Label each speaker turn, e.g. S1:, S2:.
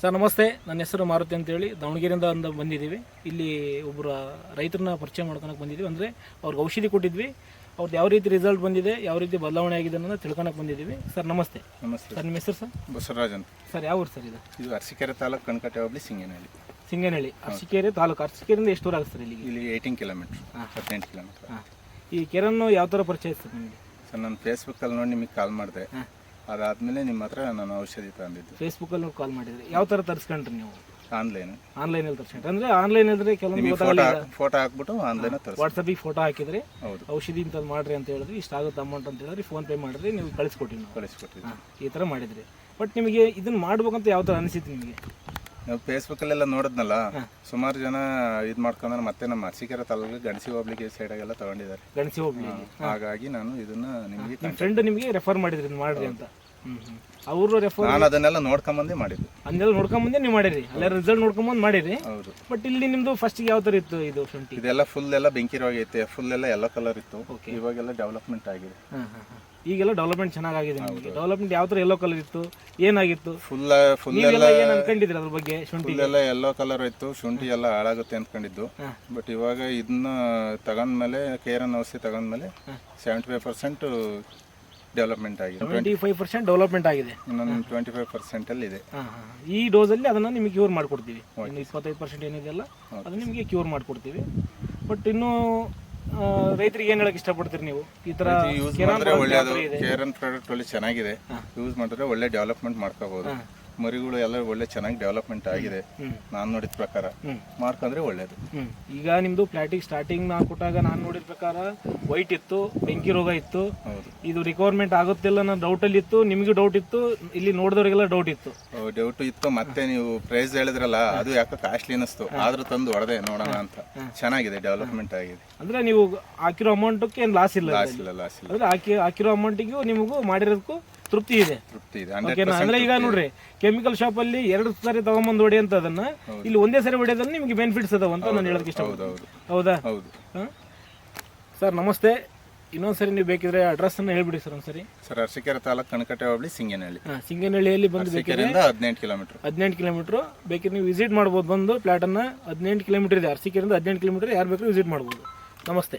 S1: Sir ನಮಸ್ತೆ. ನನ್ನ ಹೆಸರು ಮಾರುತಿ ಅಂತೇಳಿ. ದಾವಣಗೆರೆಯಿಂದ ಒಂದು ಬಂದಿದ್ದೀವಿ. ಇಲ್ಲಿ ಒಬ್ಬರ ರೈತರನ್ನ ಪರಿಚಯ ಮಾಡ್ಕೊಳಕ್ಕೆ ಬಂದಿದ್ದೀವಿ. ಅಂದರೆ ಅವ್ರಿಗೆ ಔಷಧಿ ಕೊಟ್ಟಿದ್ವಿ. ಅವ್ರದ್ದು ಯಾವ ರೀತಿ ರಿಸಲ್ಟ್ ಬಂದಿದೆ ಯಾವ ರೀತಿ ಬದಲಾವಣೆ ಆಗಿದೆ ಅನ್ನೋದು ತಿಳ್ಕೊಳಕ್ಕೆ ಬಂದಿದ್ದೀವಿ. ಸರ್ ನಮಸ್ತೆ.
S2: ನಮಸ್ತೆ.
S1: ಸರ್ ನಿಮ್ಮ ಹೆಸರು ಸರ್?
S2: ಬಸವರಾಜ್ ಅಂತ.
S1: ಸರ್ ಯಾವ ಊರು ಸರ್ ಇದು?
S2: ಇದು ಅರಸಿಕೆರೆ ತಾಲೂಕು ಕಣ್ಕಟ್ಟೆ ಹೋಬಳಿ ಸಿಂಗೇನಹಳ್ಳಿ.
S1: ಸಿಂಗೇನಹಳ್ಳಿ. ಅರಸಿಕೆರೆ ತಾಲೂಕು. ಅರಸಿಕೆರೆಯಿಂದ ಎಷ್ಟು ದೂರ ಆಗುತ್ತೆ ಸರ್ ಇಲ್ಲಿಗೆ?
S2: ಇಲ್ಲಿ ಏಯ್ಟೀನ್ ಕಿಲೋಮೀಟ್ರ್ ಹದಿನೆಂಟು ಕಿಲೋಮೀಟ್ರ್
S1: ಹಾಂ. ಈ ಕೆರನ್ನು ಯಾವ ಥರ ಪರಿಚಯ ಸರ್ ನಿಮಗೆ?
S2: ಸರ್ ನಾನು ಫೇಸ್ಬುಕ್ಕಲ್ಲಿ ನೋಡಿ ನಿಮಗೆ ಕಾಲ್ ಮಾಡಿದೆ. ಅದಾದಮೇಲೆ ನಿಮ್ಮ ಹತ್ರ ನಾನು ಔಷಧಿ ತಂದಿದ್ದು.
S1: ಫೇಸ್ಬುಕ್ಕಲ್ಲಿ ಕಾಲ್ ಮಾಡಿದ್ರಿ. ಯಾವ ಥರ ತರಿಸ್ಕೊಂಡ್ರಿ ನೀವು?
S2: ಆನ್ಲೈನ್
S1: ಆನ್ಲೈನಲ್ಲಿ ತರಿಸ್ಕೊಂಡ್ರಿ. ಅಂದರೆ ಆನ್ಲೈನ್ ಇದ್ರೆ ಕೆಲವೊಂದು
S2: ಫೋಟೋ ಫೋಟೋ ಹಾಕ್ಬಿಟ್ಟು ಆನ್ಲೈನ್ ತರಿಸಿ
S1: ವಾಟ್ಸಪ್ಪಿಗೆ ಫೋಟೋ ಹಾಕಿದ್ರಿ
S2: ಹೌದು.
S1: ಔಷಧಿ ಇಂಥದ್ದು ಮಾಡ್ರಿ ಅಂತ ಹೇಳಿದ್ರಿ ಇಷ್ಟ ಆಗುತ್ತೆ ಅಮೌಂಟ್ ಅಂತ ಹೇಳಿದ್ರಿ ಫೋನ್ ಪೇ ಮಾಡಿದ್ರಿ ನೀವು ಕಳಿಸ್ಕೊಟ್ಟಿವಿ ನಾವು. ಈ ಥರ ಮಾಡಿದ್ರಿ. ಬಟ್ ನಿಮಗೆ ಇದನ್ನ ಮಾಡ್ಬೇಕಂತ ಯಾವ ಥರ ಅನಿಸಿತ್ತು ನಿಮಗೆ?
S2: ನಾವು ಫೇಸ್ಬುಕ್ಕಲ್ಲೆಲ್ಲ ನೋಡಿದ್ನಲ್ಲ ಸುಮಾರು ಜನ ಇದ್ ಮಾಡ್ಕೊಂಡ್ರೆ ಮತ್ತೆ ನಮ್ಮ ಅರಸೀಕೆರೆ ತಾಲೂಕು ಗಣಸಿ ಹೋಗ್ಲಿಕ್ಕೆ ಸೈಡಾಗೆಲ್ಲ ತಗೊಂಡಿದ್ದಾರೆ.
S1: ಗಣಸಿ ಹೋಗ್ಲಿ
S2: ಹಾಗಾಗಿ ನಾನು ಇದನ್ನ ನಿಮಗೆ
S1: ಫ್ರೆಂಡ್ ನಿಮಗೆ ರೆಫರ್ ಮಾಡಿದ್ರಿ ಮಾಡ್ರಿ ಅಂತ. ಅವರು ರೆಫರ್
S2: ನಾನು ಅದನ್ನೆಲ್ಲ ನೋಡ್ಕೊಂಬಂದೇ ಮಾಡಿದ್ದು.
S1: ಅಂದೆಲ್ಲ ನೋಡ್ಕೊಂಬಂದೆ ನೀವು ಮಾಡಿರಿ. ಅಲ್ಲೇ ರಿಸಲ್ಟ್ ನೋಡ್ಕೊಂಬಂದು ಮಾಡಿರಿ.
S2: ಹೌದು.
S1: ಬಟ್ ಇಲ್ಲಿ ನಿಮ್ಮದು ಫಸ್ಟಿಗೆ ಯಾವ ಥರ ಇತ್ತು ಇದು ಶುಂಠಿ
S2: ಇದೆಲ್ಲ ಫುಲ್ ಎಲ್ಲ ಬೆಂಕಿ ರೋಗ ಐತೆ ಫುಲ್ ಎಲ್ಲ ಎಲ್ಲೋ ಕಲರ್ ಇತ್ತು. ಇವಾಗೆಲ್ಲ ಡೆವಲಪ್ಮೆಂಟ್ ಆಗಿದೆ.
S1: ಈಗೆಲ್ಲ ಡೆವಲಪ್ಮೆಂಟ್ ಚೆನ್ನಾಗಿದೆ ನಿಮಗೆ. ಡೆವಲಪ್ಮೆಂಟ್ ಯಾವ ಥರ ಎಲ್ಲೋ ಕಲರ್ ಇತ್ತು? ಏನಾಗಿತ್ತು?
S2: ಫುಲ್ ಫುಲ್
S1: ಎಲ್ಲ ಏನು ಅನ್ಕೊಂಡಿದ್ರಿ ಅದ್ರ ಬಗ್ಗೆ ಶುಂಠಿ
S2: ಎಲ್ಲ ಎಲ್ಲೋ ಕಲರ್ ಇತ್ತು. ಶುಂಠಿ ಎಲ್ಲ ಹಾಳಾಗುತ್ತೆ
S1: ಅನ್ಕೊಂಡಿದ್ದು.
S2: ಬಟ್ ಇವಾಗ ಇದನ್ನ ತಗೊಂಡ್ಮೇಲೆ ಕೇರನ್ ಔಷಧಿ ತಗೊಂಡ್ಮೇಲೆ ಸೆವೆಂಟಿ ಫೈವ್ ಪರ್ಸೆಂಟ್ ಡೆವಲಪ್ಮೆಂಟ್ ಆಗಿದೆ.
S1: ಟ್ವೆಂಟಿ ಫೈವ್ ಪರ್ಸೆಂಟ್ ಡೆವಲಪ್ಮೆಂಟ್ ಆಗಿದೆ.
S2: ಇನ್ನೊಂದು ಟ್ವೆಂಟಿ ಫೈವ್ ಪರ್ಸೆಂಟಲ್ಲಿ ಇದೆ
S1: ಹಾಂ ಹಾಂ. ಈ ಡೋಸಲ್ಲಿ ಅದನ್ನು ನಿಮಗೆ ಕ್ಯೂರ್ ಮಾಡಿಕೊಡ್ತೀವಿ. ಇನ್ನು ಇಪ್ಪತ್ತೈದು ಪರ್ಸೆಂಟ್ ಏನಿದೆಯಲ್ಲ ಅದು ನಿಮಗೆ ಕ್ಯೂರ್ ಮಾಡಿಕೊಡ್ತೀವಿ. ಬಟ್ ಇನ್ನೂ ರೈತರಿಗೆ ಏನು ಹೇಳಕ್ ಇಷ್ಟಪಡ್ತೀರಿ ನೀವು? ಈ ತರ
S2: ಯೂಸ್ ಮಾಡಿದ್ರೆ ಒಳ್ಳೆಯದು ಕೇರನ್ ಪ್ರಾಡಕ್ಟ್ ಒಳ್ಳೆ ಚೆನ್ನಾಗಿದೆ. ಯೂಸ್ ಮಾಡಿದ್ರೆ ಒಳ್ಳೆ ಡೆವಲಪ್ಮೆಂಟ್ ಮಾಡ್ಕೋಬಹುದು ಮರಿಗಳು ಎಲ್ಲ ಒಳ್ಳೆ ಚೆನ್ನಾಗಿ ಡೆವಲಪ್ಮೆಂಟ್ ಆಗಿದೆ. ನಾನು ನೋಡಿದ ಪ್ರಕಾರ.
S1: ಮಾರ್ಕ್
S2: ಅಂದ್ರೆ ಒಳ್ಳೇದು.
S1: ಈಗ ನಿಮ್ದು ಪ್ಲಾಟಿಕ್ ಸ್ಟಾರ್ಟಿಂಗ್ ನಾನು ಕೊಟ್ಟಾಗ ನಾನು ನೋಡಿದ ಪ್ರಕಾರ ವೈಟ್ ಇತ್ತು ಬೆಂಕಿ ರೋಗ ಇತ್ತು. ಇದು ರಿಕ್ವೈರ್ಮೆಂಟ್ ಆಗುತ್ತಿಲ್ಲ ಅನ್ನೋ ಅಲ್ಲಿ ಇತ್ತು ನಿಮ್ಗೆ ಡೌಟ್ ಇತ್ತು ಇಲ್ಲಿ ನೋಡಿದವರಿಗೆಲ್ಲ ಡೌಟ್ ಇತ್ತು.
S2: ಡೌಟ್ ಇತ್ತು ಮತ್ತೆ ನೀವು ಪ್ರೈಸ್ ಹೇಳಿದ್ರಲ್ಲ ಅದು ಯಾಕೆ ಕಾಸ್ಟ್ಲಿ ಅನಿಸ್ತು ಆದ್ರೂ ತಂದು ಹೊಡೆದೆ ನೋಡೋಣ ಅಂತ. ಚೆನ್ನಾಗಿದೆ ಡೆವಲಪ್ಮೆಂಟ್ ಆಗಿದೆ.
S1: ಅಂದ್ರೆ ನೀವು ಹಾಕಿರೋ ಅಮೌಂಟ್ಗೆ ಏನು ಲಾಸ್ ಇಲ್ಲ
S2: ಲಾಸ್ ಇಲ್ಲ ಲಾಸ್ ಇಲ್ಲ.
S1: ಅಂದ್ರೆ ಹಾಕಿ ಹಾಕಿರೋ ಅಮೌಂಟಿಗೂ ನಿಮಗೂ ಮಾಡಿರೋದಕ್ಕೂ ತೃಪ್ತಿ ಇದೆ.
S2: ತೃಪ್ತಿ ಇದೆ ಹಂಡ್ರೆಡ್
S1: ಓಕೆನಾ ಅಂದ್ರೆ ಈಗ ನೋಡ್ರಿ ಕೆಮಿಕಲ್ ಶಾಪ್ ಅಲ್ಲಿ ಎರಡು ಸಾರಿ ತಗೊಂಬಂದು ಹೊಡಿ ಅಂತ ಅದನ್ನ ಇಲ್ಲಿ ಒಂದೇ ಸಾರಿ ಹೊಡೆಯೋದ್ರಲ್ಲಿ ನಿಮಗೆ ಬೆನಿಫಿಟ್ಸ್ ಅದಾವ ಅಂತ ನಾನು ಹೇಳೋದಕ್ಕೆ ಇಷ್ಟ
S2: ಹೌದು ಹೌದು.
S1: ಹೌದಾ?
S2: ಹೌದು.
S1: ಸರ್ ನಮಸ್ತೆ. ಇನ್ನೊಂದ್ಸರಿ ನೀವು ಬೇಕಿದ್ರೆ ಅಡ್ರೆಸ್ ಅನ್ನ ಹೇಳ್ಬಿಡಿ ಸರ್ ಒಂದ್ಸರಿ.
S2: ಸರ್ ಅರಸೀಕೆರೆ ತಾಲೂಕು ಕಣಕಟ್ಟೆ ಹೋಬಳಿ ಸಿಂಗೇನಹಳ್ಳಿ.
S1: ಸಿಂಗನಹಳ್ಳಿಯಲ್ಲಿ ಬಂದು
S2: ಅರಸೀಕೆರೆಯಿಂದ ಹದಿನೆಂಟು ಕಿಲೋಮೀಟರ್.
S1: ಹದಿನೆಂಟು ಕಿಲೋಮೀಟರ್. ಬೇಕಿದ್ರೆ ನೀವು ವಿಸಿಟ್ ಮಾಡ್ಬೋದು ಬಂದು ಪ್ಲಾಟನ್ನ ಹದಿನೆಂಟು ಕಿಲೋಮೀಟರ್ ಇದೆ. ಅರಸೀಕೆರೆಯಿಂದ ಹದಿನೆಂಟು ಕಿಲೋಮೀಟರ್ ಯಾರು ಬೇಕಾದ್ರೂ ವಿಸಿಟ್ ಮಾಡ್ಬೋದು. ನಮಸ್ತೆ.